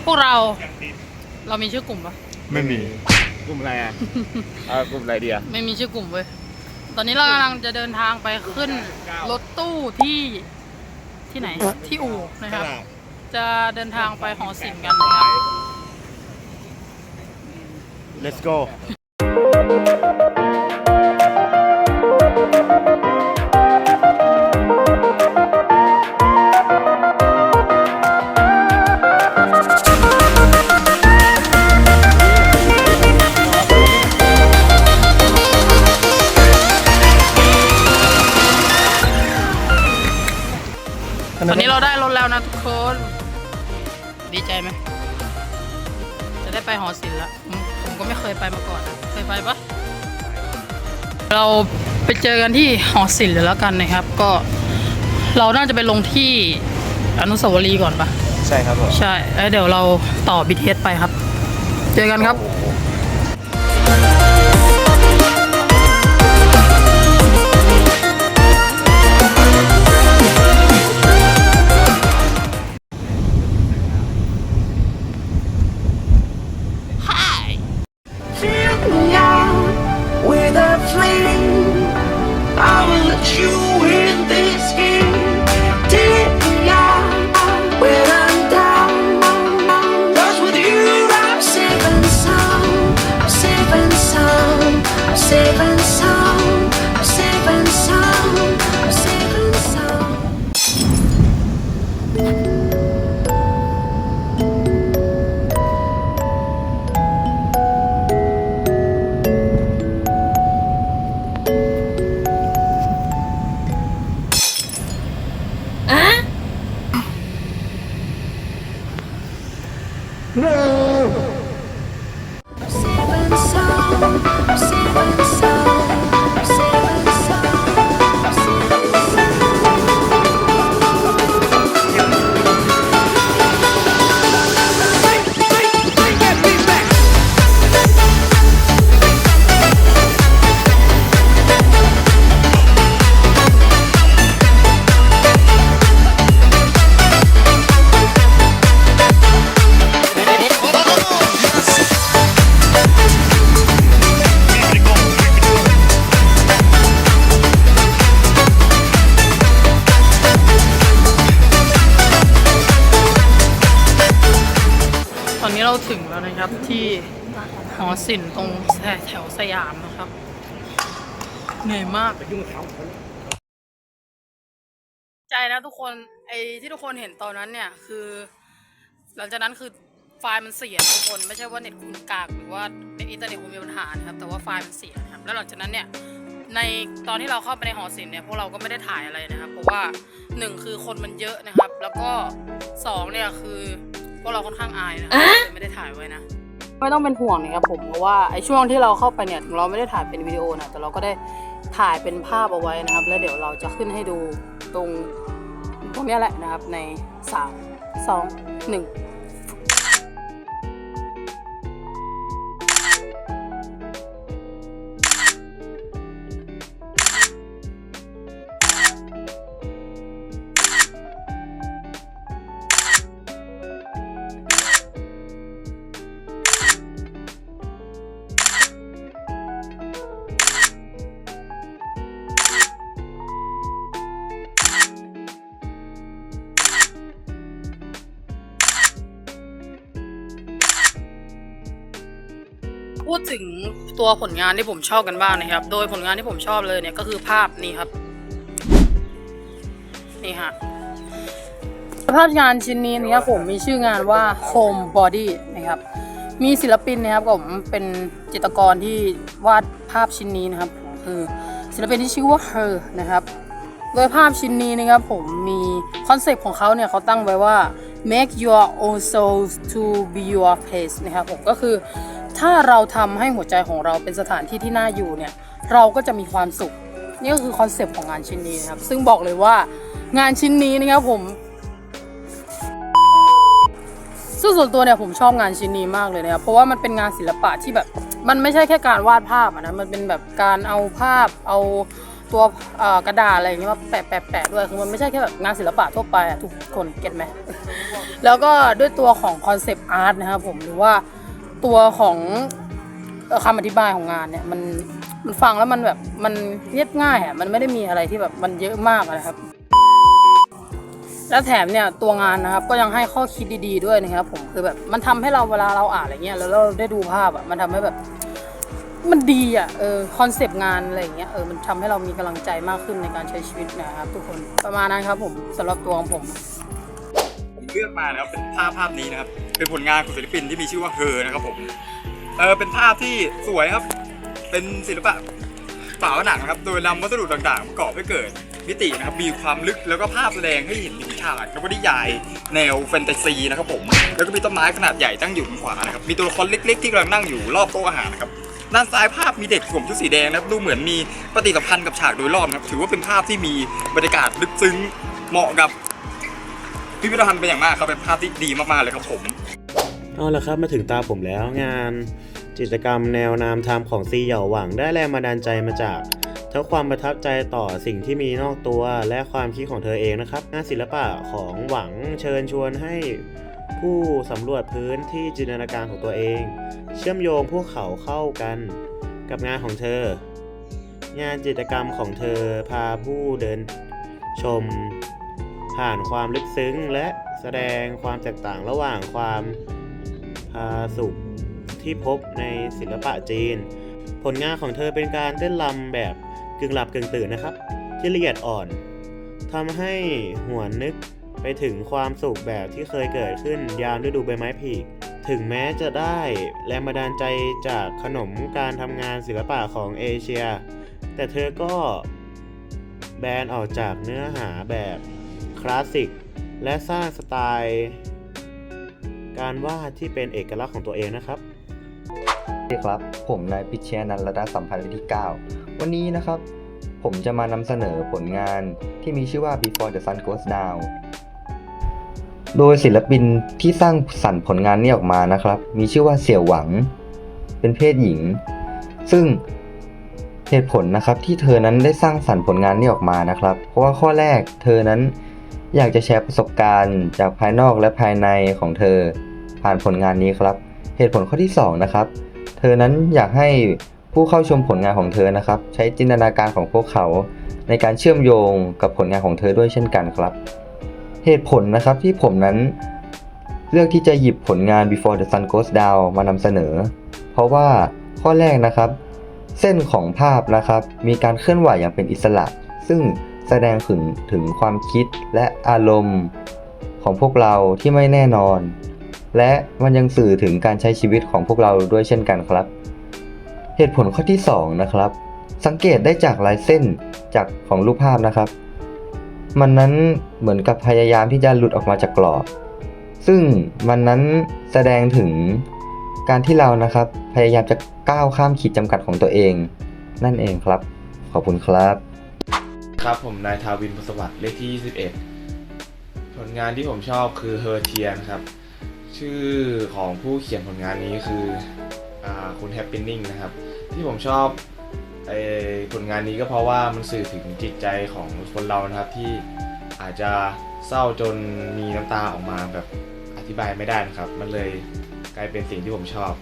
ตอนนี้พวกเราเรามีชื่อกลุ่มปะไม่มี กลุ่มอะไรอะ เออกลุ่มอะไรเดียไม่มีชื่อกลุ่มเว้ยตอนนี้เรากำลังจะเดินทางไปขึ้นรถตู้ที่ที่ไหนที่อู่นะครับ จะเดินทางไปหอศิลป์กันนะครับ let's go เราได้รถแล้วนะทุกคน ดีใจไหม จะได้ไปหอศิลป์แล้วอืมผมก็ไม่เคยไปมาก่อนนะเคยไปปะเราไปเจอกันที่หอศิลป์เลยแล้วกันนะครับ ก็เราน่าจะไปลงที่อนุสาวรีย์ก่อนปะใช่ครับผม ใช่แล้วเดี๋ยวเราต่อ BTS ไปครับ เจอกันครับ เราถึงแล้วนะครับที่หอศิลป์ตรงแถวสยามนะครับ เหนื่อยมากใจนะทุกคนไอ้ที่ทุกคนเห็นตอนนั้นเนี่ยคือ หลังจากนั้นคือไฟล์มันเสียทุกคนไม่ใช่ว่าเน็ตคุณกากหรือว่าเน็ตอินเทอร์เน็ตคุณมีปัญหานะครับแต่ว่าไฟล์มันเสียครับแล้วหลังจากนั้นเนี่ยในตอนที่เราเข้าไปในหอศิลป์เนี่ยพวกเราก็ไม่ได้ถ่ายอะไรนะครับ เพราะว่าหนึ่งคือคนมันเยอะนะครับ แล้วก็สองเนี่ยคือ วกเราค่อนข้างอายนะไม่ได้ถ่ายไว้นะ ไม่ต้องเป็นห่วงนะครับผมเพราะว่าไอช่วงที่เราเข้าไปเนี่ยเราไม่ได้ถ่ายเป็นวิดีโอนะแต่เราก็ได้ถ่ายเป็นภาพเอาไว้นะครับ แล้วเดี๋ยวเราจะขึ้นให้ดูตรงตรงนี้แหละนะครับในสามสองหนึ่ง พูดถึงตัวผลงานที่ผมชอบกันบ้างนะครับ โดยผลงานที่ผมชอบเลยเนี่ยก็คือภาพนี้ครับ นี่ฮะภาพงานชิ้นนี้นะครับผมมีชื่องานว่า Home Body นะครับ มีศิลปินนะครับผมเป็นจิตรกรที่วาดภาพชิ้นนี้นะครับ คือศิลปินที่ชื่อว่า Her นะครับ โดยภาพชิ้นนี้นะครับผมมีคอนเซปต์ของเขาเนี่ยเขาตั้งไว้ว่า make your own soul to be your place นะครับผมก็คือ ถ้าเราทำให้หัวใจของเราเป็นสถานที่ที่น่าอยู่เนี่ย เราก็จะมีความสุข นี่ก็คือคอนเซปต์ของงานชิ้นนี้นะครับ ซึ่งบอกเลยว่างานชิ้นนี้นะครับผม ซึ่งส่วนตัวเนี่ยผมชอบงานชิ้นนี้มากเลยนะครับ เพราะว่ามันเป็นงานศิลปะที่แบบ มันไม่ใช่แค่การวาดภาพนะ มันเป็นแบบการเอาภาพ เอาตัวกระดาษอะไรอย่างเงี้ยมาแปะแปะแปะด้วย คือมันไม่ใช่แค่แบบงานศิลปะทั่วไปอะทุกคนเก็ตไหม แล้วก็ด้วยตัวของคอนเซปต์อาร์ตนะครับผม หรือว่า ตัวของเอ่อคำอธิบายของงานเนี่ยมันมันฟังแล้วมันแบบมันเรียบง่ายอะมันไม่ได้มีอะไรที่แบบมันเยอะมากนะครับ และแถมเนี่ยตัวงานนะครับก็ยังให้ข้อคิดดีๆด้วยนะครับ ผมคือแบบมันทำให้เราเวลาเราอ่านอะไรเงี้ยแล้วเราได้ดูภาพอะมันทำให้แบบ มันดีอะเออคอนเซปต์งานอะไรเงี้ยเออมันทำให้เรามีกำลังใจมากขึ้นในการใช้ชีวิตนะครับ ทุกคนประมาณนั้นครับ ผมสำหรับตัวของผม เลือกมานะครับเป็นภาพภาพนี้นะครับ เป็นผลงานของศิลปินที่มีชื่อว่าเฮอนะครับผมเออเป็นภาพที่สวยครับ เป็นศิลปะฝาผนังนะครับ โดยนำวัสดุต่างๆประกอบให้เกิดมิตินะครับ มีความลึกแล้วก็ภาพแสดงให้เห็นถึงฉากแล้วก็นิยายแนวแฟนตาซีนะครับผม แล้วก็มีต้นไม้ขนาดใหญ่ตั้งอยู่บนขวานะครับ มีตัวละครเล็ก ๆ ที่กำลังนั่งอยู่รอบโต๊ะอาหารนะครับ ด้านซ้ายภาพมีเด็กสวมชุดสีแดงนะครับ ดูเหมือนมีปฏิสัมพันธ์กับฉากโดยรอบนะครับ ถือว่าเป็นภาพที่มีบรรยากาศลึกซึ้ง เหมาะกับ พิพิธภัณฑ์เป็นอย่างมากครับเป็นภาพที่ดีมากๆเลยครับผมเอาละครับมาถึงตาผมแล้วงานกิจกรรมแนวนามธรรมของซีเหยาหวังได้แรงบันดาลใจมาจากทั้งความประทับใจต่อสิ่งที่มีนอกตัวและความคิดของเธอเองนะครับงานศิลปะของหวังเชิญชวนให้ผู้สำรวจพื้นที่จินตนาการของตัวเอง เชื่อมโยงพวกเขาเข้ากันกับงานของเธอ งานจิตรกรรมของเธอพาผู้เดินชม ผ่านความลึกซึ้งและแสดงความแตกต่างระหว่างความาสุขที่พบในศิลปะจีน ผลงานของเธอเป็นการเต้นรำแบบกึ่งหลับกึ่งตื่นนะครับ ที่ละเอียดอ่อนทำให้หวนนึกไปถึงความสุขแบบที่เคยเกิดขึ้นยามฤดูใบไม้ผลิถึงแม้จะได้แรงบันดาลใจจากขนมการทำงานศิลปะของเอเชีย แต่เธอก็แบนออกจากเนื้อหาแบบ คลาสสิก และสร้างสไตล์ การวาดที่เป็นเอกลักษณ์ของตัวเองนะครับสวัสดีครับ ผมนายพิชเชียนันระดาสัมพันธ์วิธี9วันนี้นะครับ ผมจะมานำเสนอผลงานที่มีชื่อว่า Before the Sun Goes Down โดยศิลปินที่สร้างสรรค์ผลงานนี้ออกมานะครับ มีชื่อว่าเสี่ยวหวัง เป็นเพศหญิง ซึ่งเหตุผลนะครับที่เธอนั้นได้สร้างสรรค์ผลงานนี้ออกมานะครับ เพราะว่าข้อแรกเธอนั้น อยากจะแชร์ประสบการณ์จากภายนอกและภายในของเธอ ผ่านผลงานนี้ครับ เหตุผลข้อที่สองนะครับ เธอนั้นอยากให้ผู้เข้าชมผลงานของเธอนะครับ ใช้จินตนาการของพวกเขา ในการเชื่อมโยงกับผลงานของเธอด้วยเช่นกันครับ เหตุผลนะครับที่ผมนั้น เลือกที่จะหยิบผลงาน Before the Sun Goes Down มานำเสนอ เพราะว่าข้อแรกนะครับ เส้นของภาพนะครับ มีการเคลื่อนไหวอย่างเป็นอิสระ ซึ่ง แสดงถึงถึงความคิดและอารมณ์ของพวกเราที่ไม่แน่นอน และมันยังสื่อถึงการใช้ชีวิตของพวกเราด้วยเช่นกันครับ เหตุผลข้อที่ 2 นะครับ สังเกตได้จากลายเส้นจากของรูปภาพนะครับ มันนั้นเหมือนกับพยายามที่จะหลุดออกมาจากกรอบ ซึ่งมันนั้นแสดงถึงการที่เรานะครับ พยายามจะก้าวข้ามขีดจำกัดของตัวเอง นั่นเองครับ ขอบคุณครับ ครับ ผมนายทาวินพสวัสดิ์เลขที่ 21 ผลงานที่ผมชอบคือเฮอร์เทียนครับ ชื่อของผู้เขียนผลงานนี้คืออคุณแฮปปี้นิ่งนะครับ ที่ผมชอบไอผลงานนี้ก็เพราะว่ามันสื่อถึงจิตใจของคนเรานะครับที่อาจจะเศร้าจนมีน้ำตาออกมาแบบอธิบายไม่ได้นะครับ มันเลยกลายเป็นสิ่งที่ผมชอบ